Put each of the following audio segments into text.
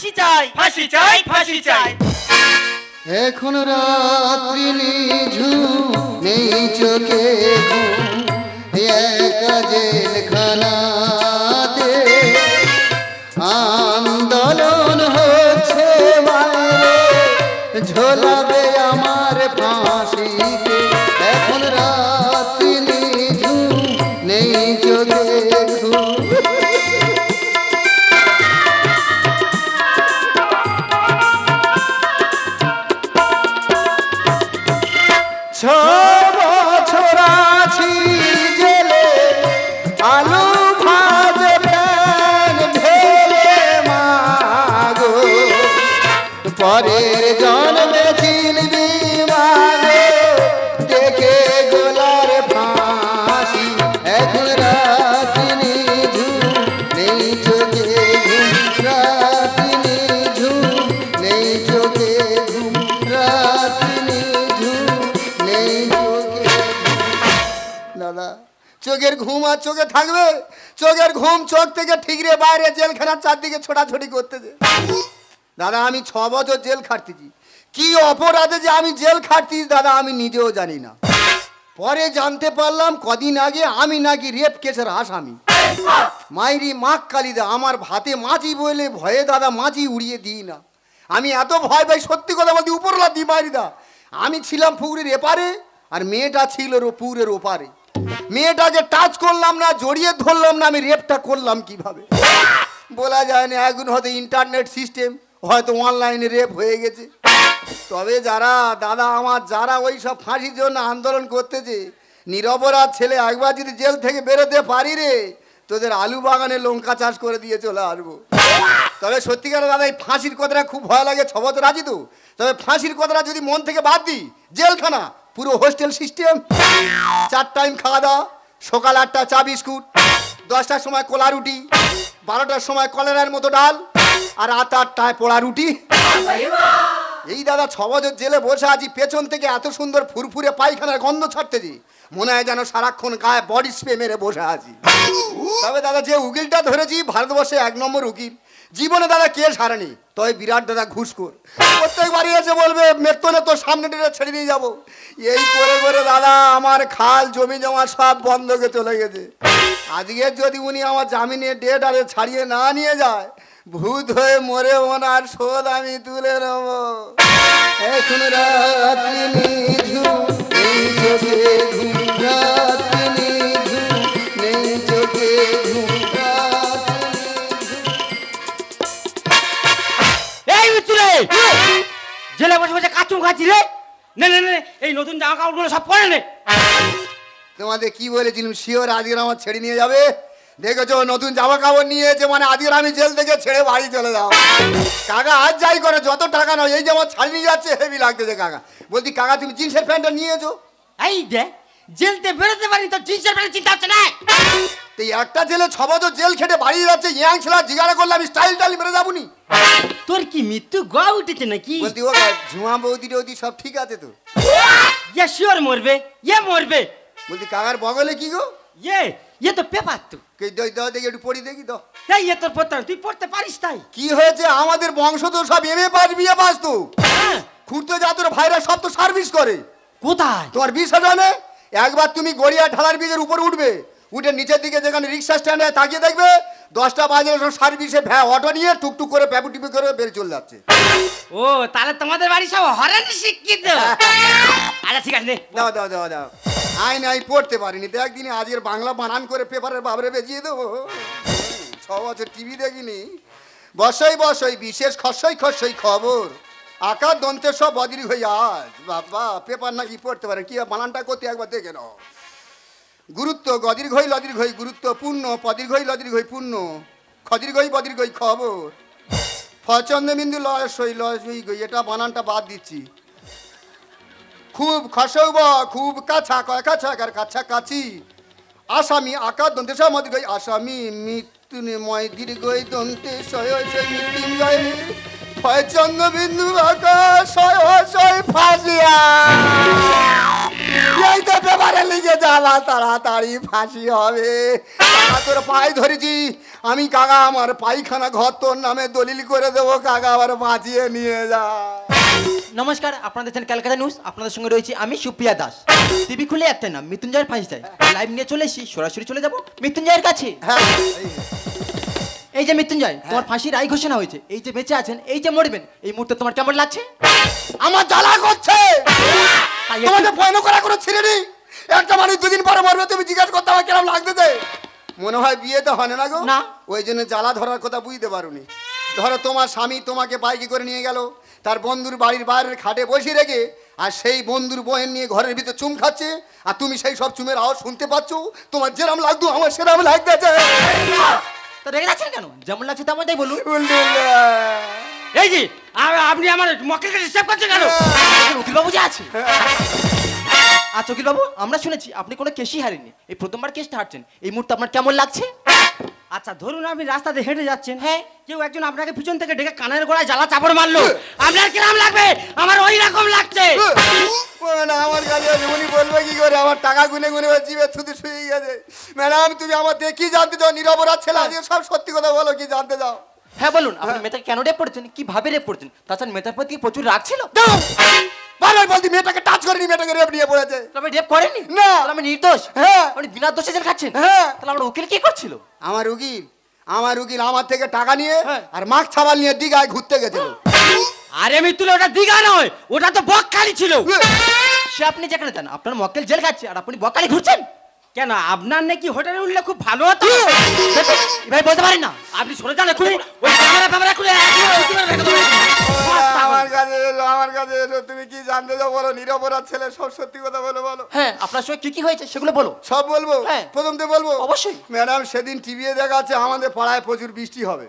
ফাঁসি চাই ফাঁসি চাই ফাঁসি চাই। এখন রাত্রি নিঝু নেই চোখে ঘুম। একা জেলখানাতে আন্দোলন হচ্ছে ঝোলাবে আমার পরের জন্মে চিনবি দাদা, চোখের ঘুম আর চোখে থাকবে? চোখের ঘুম চোখ থেকে ঠিকরে বাইরে জেলখানার চারদিকে ছোটাছুটি করতেছে দাদা, আমি ছ বছর জেল খাটতেছি। কি অপরাধে যে আমি জেল খাটতেছি দাদা, আমি নিজেও জানি না। পরে জানতে পারলাম কদিন আগে আমি নাকি রেপ কেসের আসামি। মাইরি মাক কালিদা, আমার ভাতে মাছি বলে ভয়ে দাদা মাছি উড়িয়ে দিই না। আমি এত ভয় পাই, সত্যি কথা বলতে উপরলা দিই মাইরিদা আমি ছিলাম পুকুরের এপারে, আর মেয়েটা ছিল পুকুরের ওপারে। মেয়েটা যে টাচ করলাম না, জড়িয়ে ধরলাম না, আমি রেপটা করলাম কীভাবে? বলা যায় না এখন হয়তো ইন্টারনেট সিস্টেম হয়তো অনলাইনে রেপ হয়ে গেছে। তবে যারা, দাদা আমার, যারা ওই সব ফাঁসির জন্য আন্দোলন করতেছে, নিরপরাধ ছেলে একবার যদি জেল থেকে বেরোতে পারি রে, তোদের আলু বাগানে লঙ্কা চাষ করে দিয়ে চলে আসব। তবে সত্যিকার দাদা, এই ফাঁসির কথাটা খুব ভয় লাগে ছ বছর আছি তো? তবে ফাঁসির কথাটা যদি মন থেকে বাদ দিই, জেলখানা, পুরো হোস্টেল সিস্টেম চার টাইম খাওয়া দাওয়া সকাল আটটা চা বিস্কুট, দশটার সময় কলা রুটি, বারোটার সময় কলেরার মতো ডাল আর রাত আটটায় পোড়া রুটি। এই দাদা ছ বছর জেলে বসে আছি, পেছন থেকে এত সুন্দর ফুরফুরে পায়খানার গন্ধ ছাড়তেছি। মনে হয় যেন সারাক্ষণ গায়ে বডি স্প্রে মেরে বসে আছি। তবে দাদা, যে উকিলটা ধরেছি, ভারতবর্ষে এক নম্বর উকিল। জীবনে দাদা কে সারেনি তবে বিরাট দাদা ঘুষখোর। প্রত্যেকবারই এসে বলবে মেত্তনে তোর সামনে টেনে ছেড়ে দিয়ে যাব। এই করে করে দাদা, আমার খাল, জমি জমা সব বন্ধকে চলে গেছে। আজকে যদি উনি আমার জামিনে ডেট আরে ছাড়িয়ে না নিয়ে যায় ভূত হয়ে মরে ওনার শোধ আমি তুলে নেব। এখন রাত্রি নিঝুম নেই চোখে ঘুম রাত্রি নিঝুম নেই চোখে ঘুম এই মিত্রে! জেলে বসে বসে কাচুম খাচ্ছি রে? নে নে নে এই নতুন জামা কাপড়গুলো সব পরে নে। তোমাদের কি বলেছিলাম? শিওর আজকে আমার ছেড়ে নিয়ে যাবে? দেখেছ নতুন জামা কাপড় নিয়েছে মানে আজকে আমি জেল থেকে ছেড়ে বাড়ি চলে যাও কাকা আজ যাই করে যত টাকা নয় এই যে আমার ছাড় নিয়ে যাচ্ছে হেভি লাগতেছে কাকা। বলছি কাকা তুমি জিন্সের প্যান্টটা নিয়েছো? এই দে জেলতে বেরোতে পারি তো জিন্সের প্যান্ট চিন্তা হচ্ছে না তো একটা ছেলে ছ বছর জেল খেটে বাড়ি যাচ্ছে ইয়াং ছেলে জিজ্ঞাসা করলে আমি স্টাইল টাইল মেরে যাব নি তোর কি মৃত্যু গা উঠেছে নাকি? বলতি ও ঝুমা বৌদি টৌদি সব ঠিক আছে তো? ইয়ে শিওর মরবে ইয়ে মরবে। বলতি কাকার বগলে কি গো? ইয়ে ইয়ে তো পেপার তো দাও দাও দেখি একটু পড়ি দেখি তো। এই ইয়ে তোর পড়তে হবে, তুই পড়তে পারিস তাই? কি হয়েছে? আমাদের বংশ তো সব এমএ পাস বিএ পাস তো। হ্যাঁ। খুঁড়তে যা তোর ভাইরা সব তো সার্ভিস করে। কোথায়? তোমার বিষ জানে একবার তুমি গড়িয়া ঢালার বীজের উপর উঠবে উঠে নিচের দিকে যেখানে রিক্সা স্ট্যান্ডে তাকিয়ে দেখবে দশটা বাজে সব সার্ভিসে ভ্যা অটো নিয়ে টুকটুক করে প্যাপু টিপি করে বেরিয়ে চলে যাচ্ছে। ও তাহলে তোমাদের বাড়ি সব হরেন শিক্ষিত। আচ্ছা ঠিক আছে। দাও দাও দাও দাও। আইন আই পড়তে পারিনি। তো একদিনে আজকের বাংলা বানান করে পেপারের বাবরে বেজিয়ে দেবো। ছ বছর টিভি দেখিনি। বসই বসই, বিশেষ খসই খসই খবর। আকার দন্তে সব বদির হয়ে আজ। বাবা, পেপার নাকি পড়তে পারে। কি বানানটা করতে একবার দেখে নাও। গুরুত্ব গদির ঘই লদির ঘই গুরুত্বপূর্ণ পদির ঘই লদির ঘই পূর্ণ, খদির ঘই বদির ঘই খবর। ফচন্দ্রবিন্দু লয় সই লয় সই গই, এটা বানানটা বাদ দিচ্ছি। খুব খসৌব, খুব কাছা, কয় কাছা, কার কাছা কাছি। আসামি আকার দন্তে মধ্যে গই, আসামি মৃত্যুময় দীর্ঘই দন্তে সয় সয় মৃত্যুঞ্জয় ভয় চন্দ্রবিন্দু আকাশ সয় সয়, ফাঁসিয়া। এই তো পেপারে লিখে যে জ্বালা তাড়াতাড়ি ফাঁসি হবে। তোর পায়ে ধরেছি। আমি কাকা আমার পায়খানা ঘর তোর নামে দলিল করে দেবো কাকা আবার বাঁচিয়ে নিয়ে যা। নমস্কার আপনাদের দেখছেন ক্যালকাটা নিউজ। আপনাদের সঙ্গে রয়েছি আমি সুপ্রিয়া দাস। টিভি খুলে একটা নাম মৃত্যুঞ্জয়ের ফাঁসি দেয় লাইভ নিয়ে চলে এসেছি সরাসরি চলে যাব। মৃত্যুঞ্জয়ের কাছে। হ্যাঁ এই যে মৃত্যুঞ্জয় তোমার ফাঁসির রায় ঘোষণা হয়েছে। এই যে বেঁচে আছেন এই যে মরবেন এই মুহূর্তে তোমার কেমন লাগছে? আমার জ্বালা করছে! তাই একটু- তোমাদের ভয় করা করে ছেড়ে নি একটা মানুষ দুদিন পরে মরবে তুমি জিজ্ঞাসা করতে আমার কেমন লাগতেছে মনে হয় বিয়ে তো হয় না গো। না। ওই জন্য জ্বালা ধরার কথা বুঝতে পারোনি। ধরো তোমার স্বামী তোমাকে বাইকে করে নিয়ে গেল তার বন্ধুর বাড়ির বাইরের খাটে বসে রেখে আর সেই বন্ধুর বহেন নিয়ে ঘরের ভিতরে চুম খাচ্ছে আর তুমি সেই সব চুমের আওয়াজ শুনতে পাচ্ছ? তোমার যেরাম লাগতো আমার সেরাম লাগতেছে। তো রেগে যাচ্ছেন কেন? যেমন লাগছে তেমনটাই বলুন। এই যে আপনি আমার মক্কেলকে ডিস্টার্ব করছেন কেন? উকিল বাবু যে আছে। আচ্ছা উকিল বাবু আমরা শুনেছি আপনি কোনো কেসই হারেননি। এই প্রথমবার কেসটা হারছেন। এই মুহূর্তে আপনার কেমন লাগছে? আচ্ছা ধরুন আপনি রাস্তা দিয়ে হেঁটে যাচ্ছেন। হ্যাঁ। কেউ একজন আপনাকে পিছন থেকে ডেকে কানের গোড়ায় জ্বালা চাপড় মারলো। আপনার কিরাম লাগবে? আমার ওই রকম লাগছে। না আমার কাছে উনি বলবে কি করে? আমার টাকা গুনে গুনে জিভে থুতু শুয়ে গেছে। ম্যাডাম তুমি আমার দেখি কি জানতে চাও নিরপরাধ ছেলে আজকে সব সত্যি কথা বলো কি জানতে চাও? হ্যাঁ বলুন আপনি মেয়েটাকে কেন রেপ করেছেন? কীভাবে রেপ করেছেন? তাছাড়া মেয়েটার প্রতি প্রচুর রাগ ছিল? দাও! বারবার বলছি মেয়েটাকে টাচ করেনি মেয়েটাকে রেপ নিয়ে পড়েছে। তবে রেপ করেননি? না। তাহলে আমি নির্দোষ? হ্যাঁ। আপনি বিনা দোষে জেল খাচ্ছেন? হ্যাঁ। তাহলে আমার উকিল কি করছিল? আমার উকিল আমার উকিল আমার থেকে টাকা নিয়ে হ্যাঁ। আর মাছ ছাবাল নিয়ে দিঘায় ঘুরতে গেছিল। আরে মিতুলে ওটা দিঘা নয় ওটা তো বকখালি ছিল। সে আপনি যেখানে যান আপনার মক্কেল জেল খাচ্ছে আর আপনি বকালি ঘুরছেন? কেন আপনার নাকি হোটেলে উঠলে খুব ভালো হতো? এভাবে বলতে পারেন না। আপনি সরে যান এক্ষুনি। ওই ক্যামেরা ফ্যামেরা খুলে রেখে দেবো। আমার কাছে এলো আমার কাছে এলো। তুমি কি জানতে চাও? বলো নিরপরাধ ছেলে সব সত্যি কথা বলো বলো। হ্যাঁ আপনার সঙ্গে কি কি হয়েছে সেগুলো বলো। সব বলব? হ্যাঁ। প্রথম তো বলব। অবশ্যই। ম্যাডাম সেদিন টিভিতে দেখাচ্ছে আমাদের পাড়ায় প্রচুর বৃষ্টি হবে।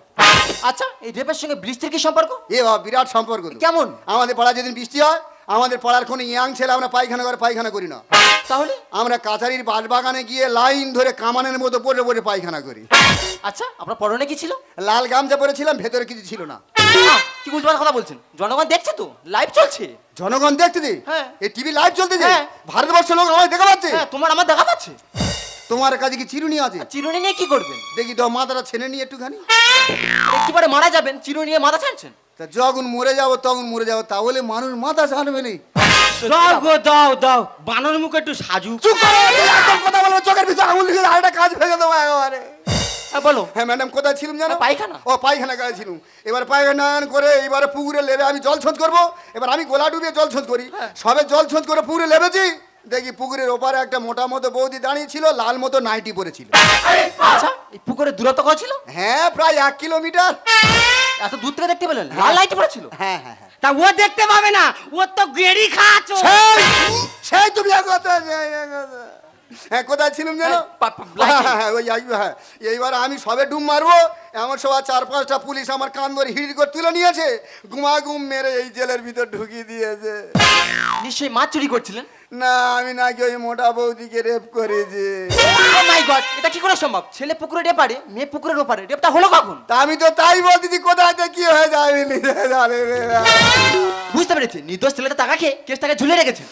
আচ্ছা এই রেপের সঙ্গে বৃষ্টির কি সম্পর্ক? এ বাবা বিরাট সম্পর্ক কেমন? আমাদের পাড়ায় যেদিন বৃষ্টি হয় আমাদের পাড়ার কোনো ইয়াং ছেলে আমরা পায়খানা করে পায়খানা করি না। তাহলে? আমরা কাছারির বাগানে গিয়ে লাইন ধরে কামানের মতো পড়ে পড়ে পায়খানা করি। আচ্ছা আপনার পরনে কি ছিল? লাল গামছা পরেছিলাম ভেতরে কিছু ছিল না। কি বুঝবার কথা বলছেন? জনগণ দেখছে তো লাইভ চলছে। জনগণ দেখতে দে হ্যাঁ। এই টিভি লাইভ চলতেছে হ্যাঁ। ভারতবর্ষের লোক আমায় দেখা পাচ্ছে হ্যাঁ তোমার আমার দেখা পাচ্ছে তোমার কাছে কি চিরুনি আছে? চিরুনি নিয়ে কি করবেন? দেখি তো মাথাটা ছেনে নিয়ে একটুখানি। একটুবারে মারা যাবেন চিরুনি নিয়ে মাথা ছাড়ছেন? তা যখন মরে যাব তখন মরে যাব তাহলে মানুষ মাথা ছাড়বে নি। দাও গো দাও দাও। বানর মুখে একটু সাজু চুপ করো তুমি একদম কথা বলব চোখের পিছনে আঙুল দিয়ে আরেকটা কাজ ভেঙে দেবো একেবারে। হ্যাঁ বলো। হ্যাঁ ম্যাডাম কোথায় ছিলাম জানো? পায়খানা। ও পায়খানা গায়ে ছিলাম। এবার পায়খানা করে এবারে পুকুরে লেবে আমি জল ছোঁচ করব। এবার আমি গোলা ডুবিয়ে জল ছোঁচ করি। হ্যাঁ। সবে জল ছোঁচ করে পুকুরে লেবেছি। দেখি পুকুরের ওপারে একটা মোটা মতো বৌদি দাঁড়িয়ে ছিল লাল মতো নাইটি পরেছিল। আচ্ছা এই পুকুরে দূরত্ব কত ছিল? হ্যাঁ প্রায় এক কিলোমিটার। এত দূর থেকে দেখতে পেলেন? লাল লাইট পড়েছিল? হ্যাঁ হ্যাঁ হ্যাঁ। তা ও দেখতে পাবে না ও তো গেড়ি খাচ্ছ। সেই তুমি এক কথা। হ্যাঁ কোথায় ছিলাম জানো হ্যাঁ, লাইটে। হ্যাঁ, হ্যাঁ, ওই হ্যাঁ এইবার আমি সবে ডুম মারবো এমন সবার চার পাঁচটা পুলিশ আমার কান ধরে হিড় করে তুলে নিয়েছে। গুমা গুম মেরে এই জেলের ভিতর ঢুকিয়ে দিয়েছে। নিশ্চয়ই মাছ চুরি করছিলেন? না আমি নাকি ওই মোটা বৌদিকে রেপ করেছি। মাই গড এটা কি করে সম্ভব? ছেলে পুকুরে রেপারে মেয়ে পুকুরের ওপারে রেপটা হলো কখন? তা আমি তো তাই কোথায় কি হয়ে না। বুঝতে পেরেছি নির্দোষ ছেলেটা টাকা খেয়ে কেসটাকে ঝুলে রেখেছে।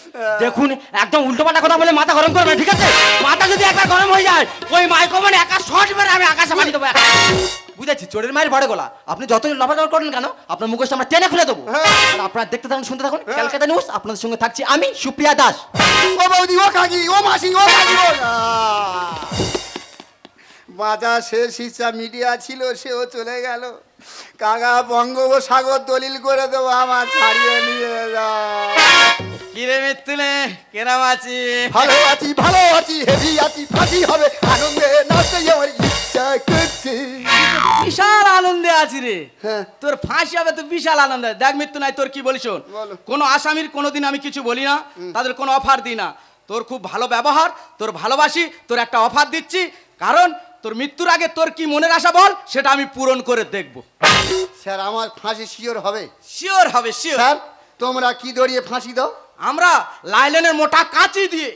দেখুন একদম উল্টো পাল্টা কথা বলে মাথা গরম করবে ঠিক আছে? মাথা যদি একবার গরম হয়ে যায় ওই মাইক্রোফোনে একা শর্ট মেরে আমি আকাশে মারি দেবো। বুঝেছি চোরের মায়ের বড় গলা। আপনি যতই লাফালাফা করেন কেন আপনার মুখোশটা আমরা টেনে খুলে দেবো। হ্যাঁ। আর আপনারা দেখতে থাকুন শুনতে থাকুন ক্যালকাটা নিউজ আপনাদের সঙ্গে থাকছি আমি সুপ্রিয়া দাস। ও বৌদি ও কাকি ও মাসি ও কাকি ও বাজার শেষ ইচ্ছা মিডিয়া ছিল সেও চলে গেল। কাকা বঙ্গোপসাগর দলিল করে দেবো আমার ছাড়িয়ে নিয়ে যা। কিরে মিত্তুলে কেরাম আছি? ভালো আছি ভালো আছি হেভি আছি ফাঁসি হবে আনন্দে নাচতে আমার ইচ্ছা করছে। বিশাল আনন্দে আছি রে। হ্যাঁ। তোর ফাঁসি হবে তো বিশাল আনন্দে। দেখ মৃত্যু নাই তোর কি বলিস কোনো আসামির কোনোদিন আমি কিছু বলি না তাদের কোনো অফার দিই না। তোর খুব ভালো ব্যবহার তোর ভালোবাসি তোর একটা অফার দিচ্ছি। কারণ তোর মৃত্যুর আগে তোর কি মনের আশা বল সেটা আমি পূরণ করে দেখব। স্যার আমার ফাঁসি শিওর হবে। শিওর হবে শিওর। তোমরা কি দড়িয়ে ফাঁসি দাও? আমরা লাইলেনের মোটা কাঁচি দিয়ে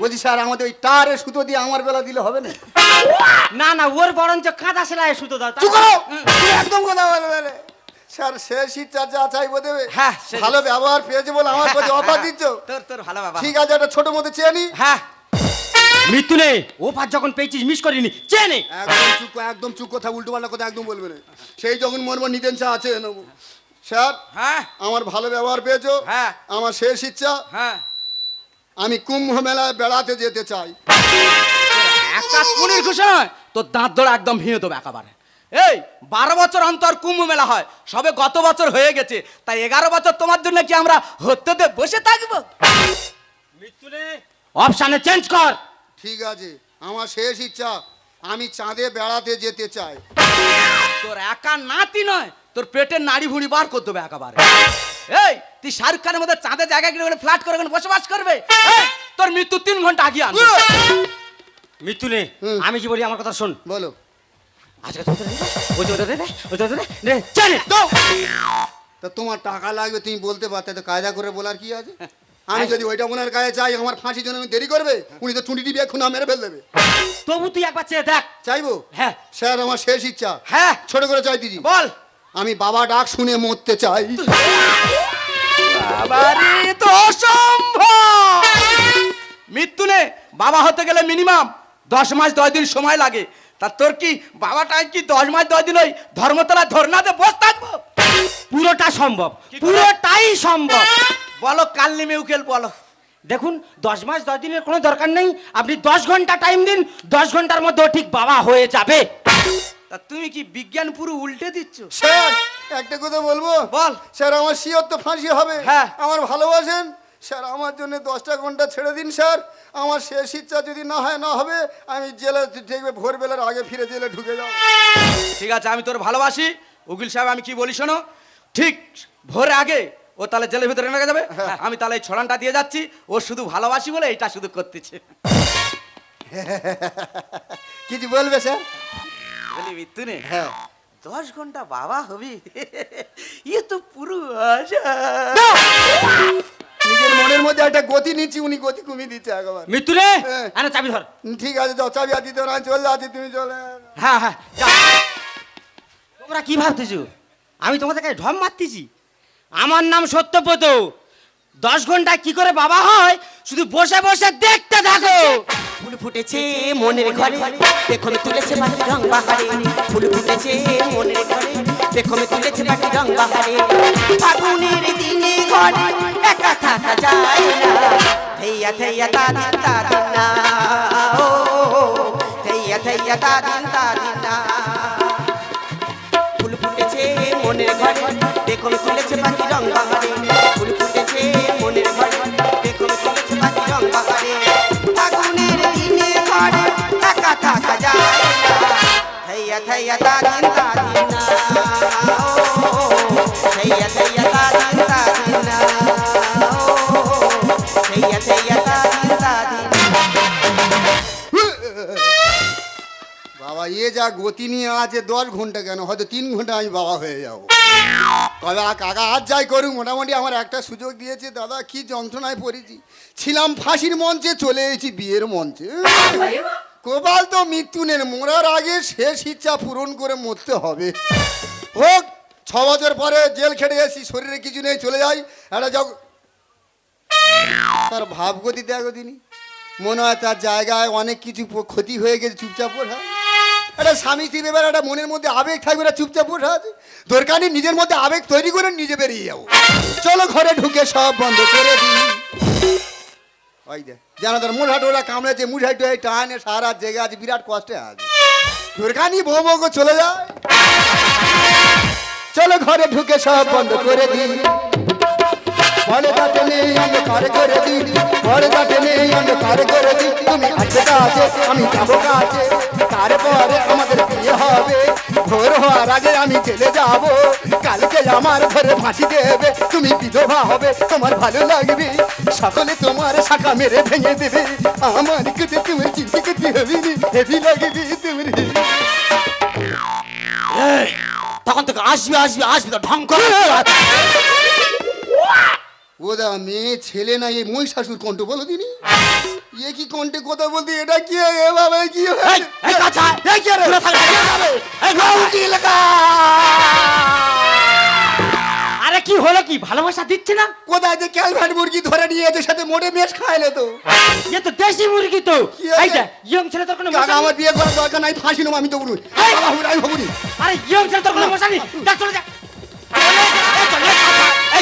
বলছি স্যার আমাদের ওই টারে সুতো দিয়ে আমার বেলা দিলে হবে না? না না ওর বরঞ্চ কাঁদা সেলাই সুতো দাও চুপ করো! একদম কথা না। স্যার শেষ ইচ্ছা যা চাইব দেবে। হ্যাঁ, ভালো ব্যবহার পেয়েছে বলে আমার প্রতি অফার দিচ্ছ। তোর তোর ভালো বাবা ঠিক আছে একটা ছোট মতো চেয়ে নি। হ্যাঁ। মৃত্যু নেই। ওপার যখন পেয়েছিস মিস করিনি। চেনে একদম চুপ একদম চুপ কথা উল্টো পাল্টা কথা একদম বলবে না। সেই যখন মরবো নিতেন চা আছে নেব। স্যার হ্যাঁ। আমার ভালো ব্যবহার পেয়েছ। হ্যাঁ। আমার শেষ ইচ্ছা হ্যাঁ। আমি কুম্ভ মেলায় বেড়াতে যেতে চাই। একটা কুনির খুশি নয় তোর দাঁত ধরে একদম ভেঙে দেবে একেবারে। এই বারো বছর অন্তর কুম্ভ মেলা হয় সবে গত বছর হয়ে গেছে তাই এগারো বছর তোমার জন্য কি আমরা হত্যতে বসে থাকব? অপশানে চেঞ্জ কর। ঠিক আছে আমার শেষ ইচ্ছা আমি চাঁদে বেড়াতে যেতে চাই। তোর একা নাতি নয় তোর পেটের নাড়ি ভুড়ি বার করতে হবে একেবারে। এই তুই শাহরুখ খানের মধ্যে চাঁদের জায়গা কিনে ফ্ল্যাট করে বসবাস করবে? তোর মৃত্যু তিন ঘণ্টা আগে আনবে। মৃত্যু নেই আমি কি বলি আমার কথা শোন। বলো। আজকে তো তোমার টাকা লাগবে তুমি বলতে পারতে তো কায়দা করে বলার কি আছে? আমি যদি ওইটা ওনার কাছে চাই আমার ফাঁসির জন্য আমি দেরি করবে উনি তো চুটি টিপে এখন মেরে ফেল দেবে। তবু তুই একবার চেয়ে দেখ। চাইব? হ্যাঁ। স্যার আমার শেষ ইচ্ছা। হ্যাঁ। ছোট করে চাই দিদি। বল। আমি বাবা ডাক শুনে মরতে চাই। বাবারে তো অসম্ভব! মৃত্যু নে বাবা হতে গেলে মিনিমাম দশ মাস দশ দিন সময় লাগে। তা তোর কি বাবাটাই কি দশ মাস দশ দিন ওই ধর্মতলা ধর্নাতে বস থাকব? পুরোটা সম্ভব পুরোটাই সম্ভব। বলো কাল্লি উকেল বলো। দেখুন দশ মাস দশ দিনের কোনো দরকার নেই। আপনি দশ ঘণ্টা টাইম দিন দশ ঘণ্টার মধ্যে ঠিক বাবা হয়ে যাবে। তা তুমি কি বিজ্ঞান পুরো উল্টে দিচ্ছ? স্যার একটা কথা বলব? বল। স্যার আমার শিওর তো ফাঁসি হবে। হ্যাঁ। আমার ভালোবাসেন? স্যার আমার জন্য দশটা ঘণ্টা ছেড়ে দিন স্যার। আমার শেষ ইচ্ছা যদি না হয় না হবে আমি জেলে দেখবে ভোরবেলার আগে ফিরে জেলে ঢুকে যাও ঠিক আছে আমি তোর ভালোবাসি। উকিল সাহেব আমি কি বলি শোনো? ঠিক ভোরে আগে ও তাহলে জেলের ভিতরে রেখে যাবে। আমি তাহলে এই ছড়ানটা দিয়ে যাচ্ছি। ও শুধু ভালোবাসি বলে এটা শুধু করতেছে। কিছু বলবে স্যার? বলি মৃত্যু নেই হ্যাঁ। দশ ঘণ্টা বাবা হবি? ইয়ে তো পুরো আশা। নিজের মনের মধ্যে একটা গতি নিচ্ছি উনি গতি কমিয়ে দিচ্ছে একবার মৃত্যু রে হ্যাঁ। আরে চাবি ধর। ঠিক আছে যাও চাবি আর দিতে না, চলে যাচ্ছি তুমি চলে হ্যাঁ হ্যাঁ। তোমরা কি ভাবতেছো? আমি তোমাদের কাছে ঢম মারতেছি। আমার নাম সত্যব্রত। দশ ঘণ্টা কি করে বাবা হয়? শুধু বসে বসে দেখতে থাকো। ফুল ফুটেছে মনের ঘরে। দেখো তুলেছে পাখি রং বাহারে। ফুল ফুটেছে মনের ঘরে। দেখো তুলেছে পাখি রং বাহারে। ফাগুনের দিনে ঘরে একা থাকা যায় না। থেইয়া থেইয়া তা দিন তা দিন না। ও থেইয়া থেইয়া তা দিন তা দিন না। ফুল ফুটেছে মনের ঘরে। দেখো তুলেছে পাখি রং বাহারে। গতি নিয়ে আছে দশ ঘণ্টা কেন? হয়তো তিন ঘণ্টা আমি বাবা হয়ে যাব। কবে কাকা, আজ যাই করুক, মোটামুটি আমার একটা সুযোগ দিয়েছে। দাদা, কি যন্ত্রণায় পড়েছি। ছিলাম ফাঁসির মঞ্চে, চলে এসেছি বিয়ের মঞ্চে। কোপাল তো মৃত্যু নেন, মরার আগে শেষ ইচ্ছা পূরণ করে মরতে হবে। হোক, ছ বছর পরে জেল খেটে এসেছি, শরীরে কিছু নেই, চলে যাই। একটা যখন তার ভাবগতি দেখো তিনি মনে হয় তার জায়গায় অনেক কিছু ক্ষতি হয়ে গেছে, চুপচাপ ওঠা একটা স্বামী স্ত্রী এবার একটা মনের মধ্যে আবেগ থাকবে না চুপচাপ ওঠা আছে। দরকার নেই নিজের মধ্যে আবেগ তৈরি করে নিজে বেরিয়ে যাব। চলো ঘরে ঢুকে সব বন্ধ করে দিই। ওই দে যেন তোর মুড়া টোড়া কামড়েছে মুড়া টোড়া টানে, সারা জেগে আছে, বিরাট কষ্টে আছে। দরকার নেই বউ বউ চলে যায়। চলো ঘরে ঢুকে সব বন্ধ করে দিই। পর্দাতে নেই অন্ধকার করে দিই পর্দাতে নেই অন্ধকার করে দিই তুমি আসবে কাছে আমি যাব কাছে তারপরে আমাদের বিয়ে হবে। ভোর হওয়ার আগে আমি চলে যাব। কালকে আমার ঘরে ফাঁসি দেবে। তুমি বিধবা হবে তোমার ভালো লাগবে। সকলে তোমার শাখা মেরে ভেঙে দেবে। আমার কাছে তুমি চিন্তা করতে হবে হেভি লাগবে তুমি। তখন থেকে আসবে আসবে আসবে তো ঢং করে। ওদা মেয়ে ছেলে না এই মহিষাসুর কণ্ঠ বলো দিনি। এ কি কণ্ঠে কথা বলতে এটা কি এভাবে কি এই কি হলো কি ভালোবাসা দিচ্ছে না? কোথায় যে ক্যালভাট মুরগি ধরে নিয়ে এসে সাথে মোটে মেশ খাইলে তো? এ তো দেশি মুরগি তো। এইটা ইয়ং ছেলে তোর কোনো কাকা আমার? বিয়ে করার দরকার নাই ফাঁসি নেব আমি তো বলুন আরে ইয়ং ছেলে তোর কোনো মশা নেই চলে যা।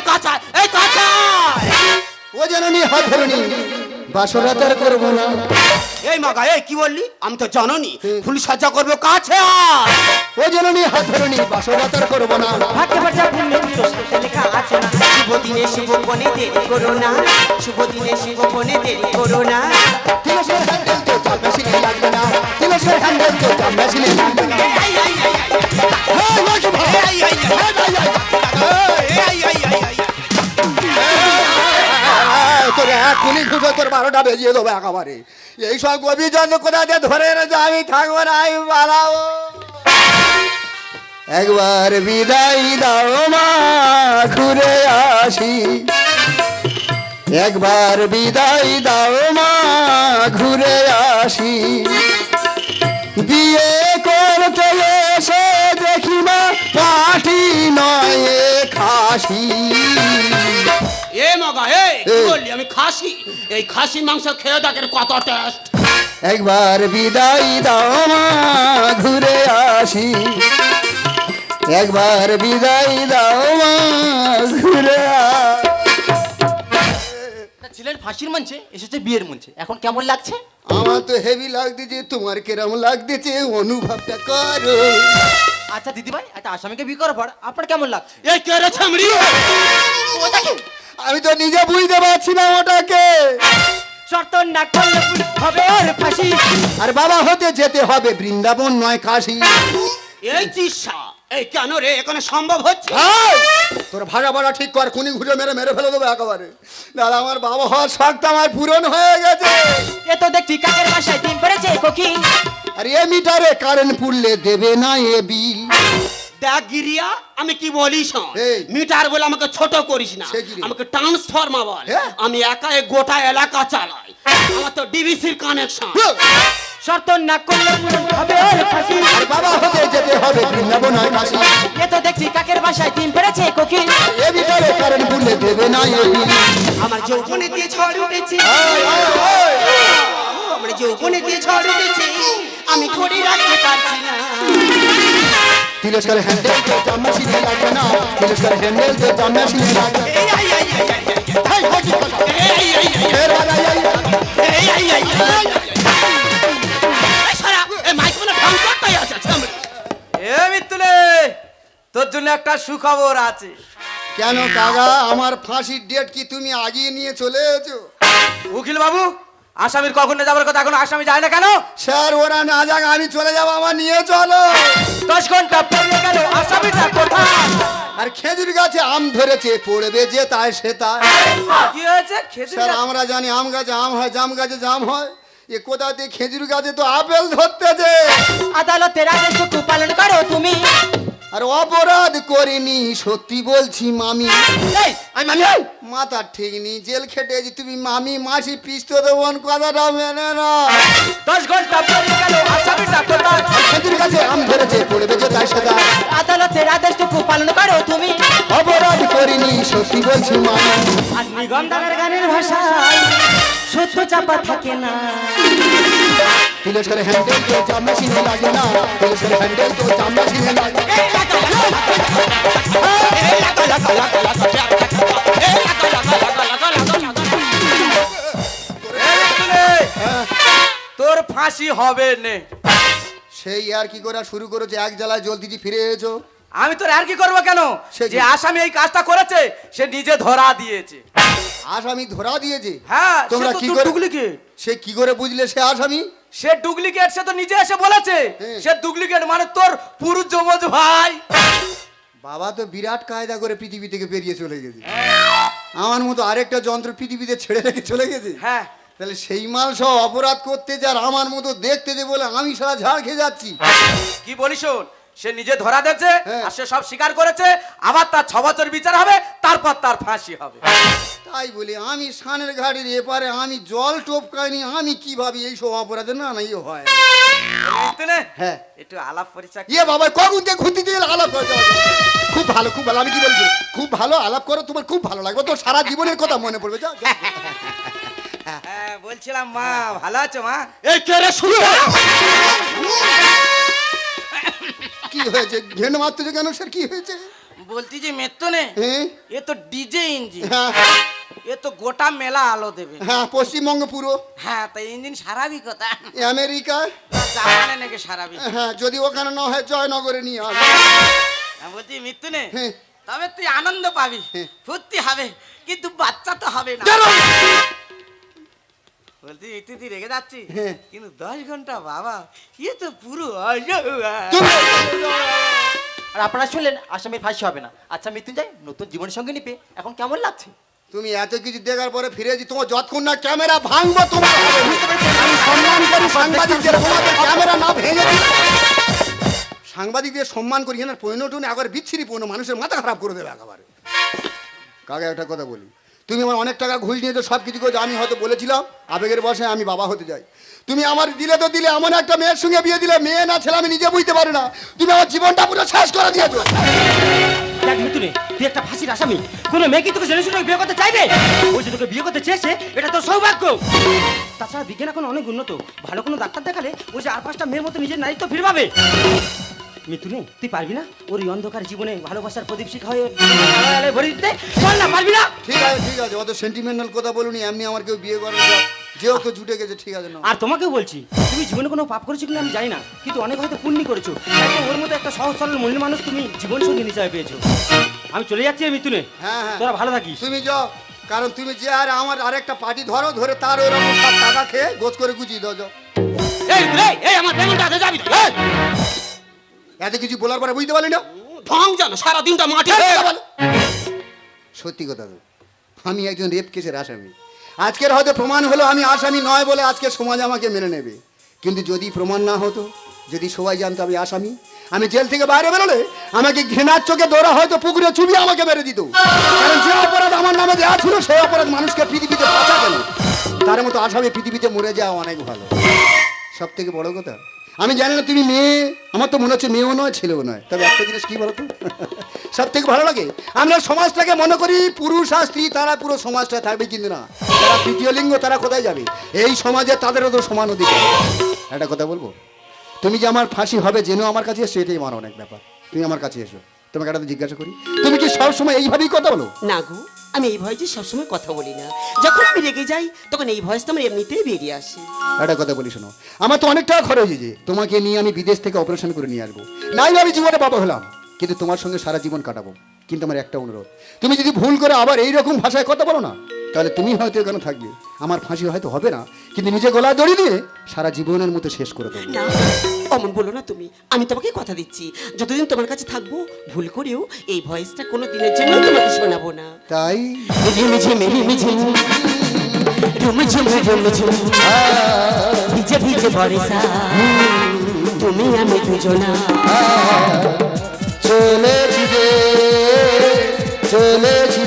কাঁচা এই কাঁচা ও জননী হাত ধরনি বাসরাত আর করব না এই মাগা এই কি বললি আমি তো জানি ফুল সজ্জা করব কাছে আয়। ও জননী হাত ধরনি বাসরাত আর করব না ভাগ্যে বাজা তো সেটা লেখা আছে না শুভ দিনে শুভ কোণে দেরি করো না শুভ দিনে শুভ কোণে দেরি করো না তিলসের হ্যান্ডেল তো চাপ মেশিনে লাগবে না তিলসের হ্যান্ডেল তো চাপ মেশিনে লাগবে না এই, এই, এই, এই। এই, এই, এই, এই, এই, এই, এই, এই, এই। এই, এখনই খুঁজো তোর বারোটা বেজিয়ে দেবো একেবারে। এই সব গভীর কোথা দিয়ে ধরে আমি থাকব না, আমি পালাবো। একবার বিদায় দাও মা, ঘুরে আসি। একবার বিদায় দাও মা, ঘুরে আসি। বিয়ে করতে এসে দেখি মা পাটি নয় খাসি। এ মগা এই কি বললি? আমি খাসি। এই খাসি মাংস খেয়ে দেখেন কত টেস্ট একবার বিদায় দাও মা ঘুরে আসি। একবার বিদায় দাও মা ঘুরে আ- ছিলেন ফাঁসির মঞ্চে এসেছে বিয়ের মঞ্চে। এখন কেমন লাগছে? আমার তো হেভি লাগতেছে তোমার কেরম লাগতেছে অনুভবটা করো। আচ্ছা দিদিভাই একটা আসামিকে বিয়ে করার পর আপনার কেমন লাগছে? এই কে রে ছামড়ি? ওটাকে আমি তো নিজে বুঝতে পারছি না ওটাকে। শর্ত না করলে হবে আর ফাঁসি। আর বাবা হতে যেতে হবে বৃন্দাবন নয় কাশি। এই চিসা এই কেন রে? এখানে সম্ভব হচ্ছে! তোর ভাড়া ভাড়া ঠিক কর খুনি ঘুরে মেরে মেরে ফেলে দেবো একেবারে। দাদা আমার বাবা হওয়ার শখটা আমার পূরণ হয়ে গেছে। এ তো দেখছি কাকের বাসায় ডিম পেরেছে কোকি আর এ মিটারে কারেন্ট পুড়লে দেবে না এ বিল। দেখ গিরিয়া আমি কি বলি শোন মিটার বলে আমাকে ছোট করিস না? আমাকে ট্রান্সফর্মার বল। হ্যাঁ। আমি একা গোটা এলাকা চালাই। আমার তো ডিবিসির কানেকশন শর্ত না করলে হবে ফাঁসি। বাবা হতে যেতে হবে বৃন্দাবন নয় কাশি এ তো দেখছি কাকের বাসায় ডিম এ দেবে না আমার যৌবনে দিয়ে ঝড় উঠেছে। এই! আমার যৌবনে দিয়ে ঝড় উঠেছে। আমি ধরে রাখতে পারছি না হ্যান্ডেল তো জামা সিলে লাগে না তিলস্কার হ্যান্ডেল তো তোর জন্য একটা সুখবর আছে কেন কাকা আমার ফাঁসির ডেট কি তুমি আগিয়ে নিয়ে চলে এসো উকিল বাবু আসামির কখন যাবার কথা এখন আসামি যায় না কেন? স্যার ওরা না যাক আমি চলে যাব আমার নিয়ে চলো। দশ ঘণ্টা পেরিয়ে গেল আসামিটা কোথায়? আর খেজুর গাছে আম ধরেছে পড়বে যে তাই সে তাই। কি হয়েছে? খেজুর স্যার আমরা জানি আম গাছে আম হয় জাম গাছে জাম হয়। এ কোথাতে খেজুর গাছে তো আপেল ধরতেছে? আদালতের আদেশটুকু পালন করো তুমি। আর অপরাধ করিনি সত্যি বলছি মামি। আমি মামি। মাথা ঠিক নেই জেল খেটেছি তুমি মামি মাসি পিস্ত দেবন কথাটা মেনে না। দশ ঘণ্টা গেল খেজুর আম ধরেছে পড়বে যে তাই সে তাই আদালতের আদেশটুকু পালন করো তুমি। অপরাধ করিনি সত্যি বলছি মামি। আর নিগমদানের গানের ভাষায় সত্য চাপা থাকে না। তিলস্কর হ্যান্ডেল তো জাম মেশিনে লাগে না তিলস্কর হ্যান্ডেল তো জাম মেশিনে লাগে তোর ফাঁসি হবে নে। সেই আর কি করা শুরু করেছে? এক জ্বালায় জলদিজি ফিরে এসো। আমি তোর আর কি করব কেন? সে যে আসামি এই কাজটা করেছে সে নিজে ধরা দিয়েছে। আসামি ধরা দিয়েছে? হ্যাঁ তোমরা কি করে সে কি করে বুঝলে সে আসামি? সে ডুপ্লিকেট সে তো নিজে এসে বলেছে। হ্যাঁ। সে ডুপ্লিকেট মানে তোর পুরুষ জমজ ভাই। বাবা তো বিরাট কায়দা করে পৃথিবী থেকে বেরিয়ে চলে গেছে। আমার মতো আরেকটা যন্ত্র পৃথিবীতে ছেড়ে রেখে চলে গেছে। হ্যাঁ। তাহলে সেই মাল সব অপরাধ করতে যার আমার মতো দেখতে যে বলে আমি সারা ঝাড় খেয়ে যাচ্ছি। কি বলিস শোন? সে নিজে ধরা দিয়েছে হ্যাঁ। আর সে সব স্বীকার করেছে আবার তার ছ বছর বিচার হবে তারপর তার ফাঁসি হবে। তাই বলি আমি সানের ঘাটের এপারে আমি জল টোপকাইনি আমি কীভাবে এই সব অপরাধে না না ইয়ে হয়। হ্যাঁ। একটু আলাপ পরিচয় ইয়ে বাবা কখন থেকে ঘুরতে দিয়ে আলাপ করে খুব ভালো খুব ভালো আমি কি বলছি? খুব ভালো আলাপ করো তোমার খুব ভালো লাগবে তোর সারা জীবনের কথা মনে পড়বে যাও। হ্যাঁ, বলছিলাম মা ভালো আছো মা? এই কে রে শুরু কি হয়েছে? ঘেন মারতেছে কেন স্যার? কি হয়েছে? বলছি যে মেত্তনে হ্যাঁ? এ তো ডিজে ইঞ্জিন। হ্যাঁ। এ তো গোটা মেলা আলো দেবে। হ্যাঁ পশ্চিমবঙ্গ পুরো। হ্যাঁ তা ইঞ্জিন সারাবি কোথায়? আমেরিকা? জাপানে নাকি সারাবি? হ্যাঁ যদি ওখানে না হয় জয়নগরে নিয়ে আসবে। আমি বলছি মৃত্যুনে নে তবে তুই আনন্দ পাবি। ফুর্তি হবে কিন্তু বাচ্চা তো হবে না। বলছি মৃত্যু তুই রেগে যাচ্ছি হ্যাঁ। কিন্তু দশ ঘণ্টা বাবা ইয়ে তো পুরো আর আপনারা শুনলেন আসামির ফাঁসি হবে না। আচ্ছা মৃত্যুঞ্জয় নতুন জীবনের সঙ্গে নিপে। এখন কেমন লাগছে? তুমি এত কিছু দেখার পরে ফিরে যাচ্ছি তোমার যতক্ষণ না ক্যামেরা ভাঙবো তোমার। আমি সম্মান করি সাংবাদিকদের ক্যামেরা না ভেঙে সাংবাদিকদের সম্মান করি না পরিণটন একবার বিচ্ছিরি পণ্য মানুষের মাথা খারাপ করে দেবে একেবারে। কাকে একটা কথা বলি? তুমি আমার অনেক টাকা ঘুষ নিয়েছো, সব কিছু করে আমি হয়তো বলেছিলাম, আবেগের বসে আমি বাবা হতে যাই তুমি আমার দিলে তো দিলে, এমন একটা মেয়ের সঙ্গে বিয়ে দিলে, মেয়ে না ছেলে আমি নিজে বুঝতে পারি না। তুমি আমার জীবনটা পুরো শেষ করে দিয়েছ। দেখ মিতুনে তুই একটা ফাঁসির আসামি। কোনো মেয়ে কি তোকে জেনে শুনে বিয়ে করতে চাইবে? ওই যে তোকে বিয়ে করতে চেয়েছে, এটা তো সৌভাগ্য। তাছাড়া বিজ্ঞান এখন অনেক উন্নত, ভালো কোনো ডাক্তার দেখালে ওই যে আর পাঁচটা মেয়ের মতো নিজের নারীত্ব ফিরে মিতুনে তুই পারবি না? ওর এই অন্ধকার জীবনে ভালোবাসার প্রদীপ শিখা হয়ে আলোয় ভরে দিতে বল না পারবি না? ঠিক আছে ঠিক আছে অত সেন্টিমেন্টাল কথা বলুনি এমনি আমার কেউ বিয়ে করে না যেহেতু জুটে গেছে ঠিক আছে না আর তোমাকেও বলছি তুমি জীবনে কোনো পাপ করেছ কিনা আমি জানি না কিন্তু অনেক হয়তো পুণ্যি করেছ। ওর মতো একটা সহজ সরল মনের মানুষ তুমি জীবন সঙ্গী হিসাবে পেয়েছ। আমি চলে যাচ্ছি রে মিতুনে হ্যাঁ হ্যাঁ। তোরা ভালো থাকিস। তুমি যাও কারণ তুমি যে আর আমার আরেকটা পার্টি ধরো ধরে তার ওরকম সব টাকা খেয়ে গোছ করে গুছিয়ে দাও যাও। এই এই আমার পেমেন্ট আছে যাবি? এই! এত কিছু বলার পরে বুঝতে পারলি না? ঢং জানো সারা দিনটা মাঠে এই কথা সত্যি কথা আমি একজন রেপ কেসের আসামি। আজকের হয়তো প্রমাণ হলো আমি আসামি নয় বলে আজকে সমাজ আমাকে মেনে নেবে। কিন্তু যদি প্রমাণ না হতো যদি সবাই জানতো আমি আসামি আমি জেল থেকে বাইরে বেরোলে আমাকে ঘৃণার চোখে দৌড়া হয়তো পুকুরে চুবিয়ে আমাকে মেরে দিত। কারণ যে অপরাধ আমার নামে দেওয়া ছিল সেই অপরাধ মানুষকে পৃথিবীতে বাঁচা গেল তার মতো আসামি পৃথিবীতে মরে যাওয়া অনেক ভালো। সব থেকে বড় কথা আমি জানি না তুমি মেয়ে, আমার তো মনে হচ্ছে মেয়েও নয়, ছেলেও নয়। তবে একটা জিনিস কি বলতো? সব থেকে ভালো লাগে? আমরা সমাজটাকে মনে করি পুরুষ আর স্ত্রী, তারা পুরো সমাজটা থাকবে কিন্তু না। যারা তৃতীয় লিঙ্গ, তারা কোথায় যাবে? এই সমাজে তাদেরও তো সমান অধিকার। একটা কথা বলব? তুমি যে আমার ফাঁসি হবে জেনেও আমার কাছে এসো, এটাই আমার অনেক ব্যাপার। তুমি আমার কাছে এসো। তোমাকে একটা জিজ্ঞাসা করি? তুমি কি সবসময় এইভাবেই কথা বলো? না গো। আমি এই ভয়েসে সবসময় কথা বলি না। যখন আমি রেগে যাই, তখন এই ভয়েস তো আমার এমনিতেই বেরিয়ে আসে। একটা কথা বলি শোনো, আমার তো অনেক টাকা খরচ হয়েছে তোমাকে নিয়ে আমি বিদেশ থেকে অপারেশন করে নিয়ে আসব। নাই আমি জীবনে বাবা হলাম, কিন্তু তোমার সঙ্গে সারা জীবন কাটাবো। কিন্তু আমার একটা অনুরোধ, তুমি যদি ভুল করে আবার এইরকম ভাষায় কথা বলো না তাহলে তুমি হয়তো এখানে থাকবে। আমার ফাঁসি হয়তো হবে না কিন্তু নিজে গলায় দড়ি দিয়ে সারা জীবনের মতো শেষ করে দেবো। না অমন বলো না তুমি আমি তোমাকে কথা দিচ্ছি। যতদিন তোমার কাছে থাকব ভুল করেও এই ভয়েসটা কোনো দিনের জন্য তোমাকে শোনাবো না। তাই? ভিজে ভিজে বরিসা তুমি আমি দুজনা। চলেছি চলেছি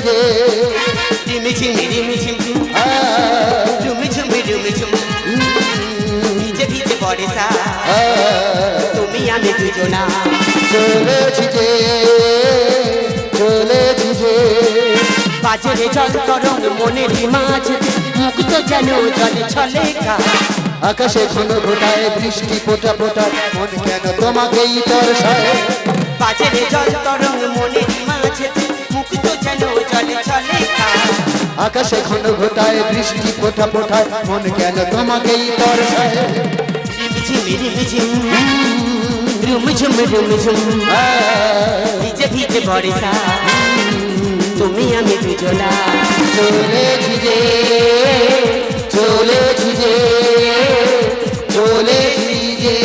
যে রিমিঝিম রিমিঝিম রুমঝুম রুমঝুম ভিজে ভিজে বরিসা তুমি আমি দুজনা। চলেছি যে চলেছি যে বাজারে করম মনের মাঝে মুক্ত যেন জল ছলে খা আকাশে ঘন ঘটায় বৃষ্টি ফোটা ফোটা মন কেন তোমাকেই বাজারে মনের মাঝে মুক্ত যেন জলে খা আকাশে ঘন ঘটায় বৃষ্টি পোঠা পোঠায় মন কেন তোমাকেই তরসায় রুমঝুম রুমঝুম ভিজে ভিজে বর্ষা তুমি আমি দুজনা। চলে ভিজে চলে ভিজে চলে ভিজে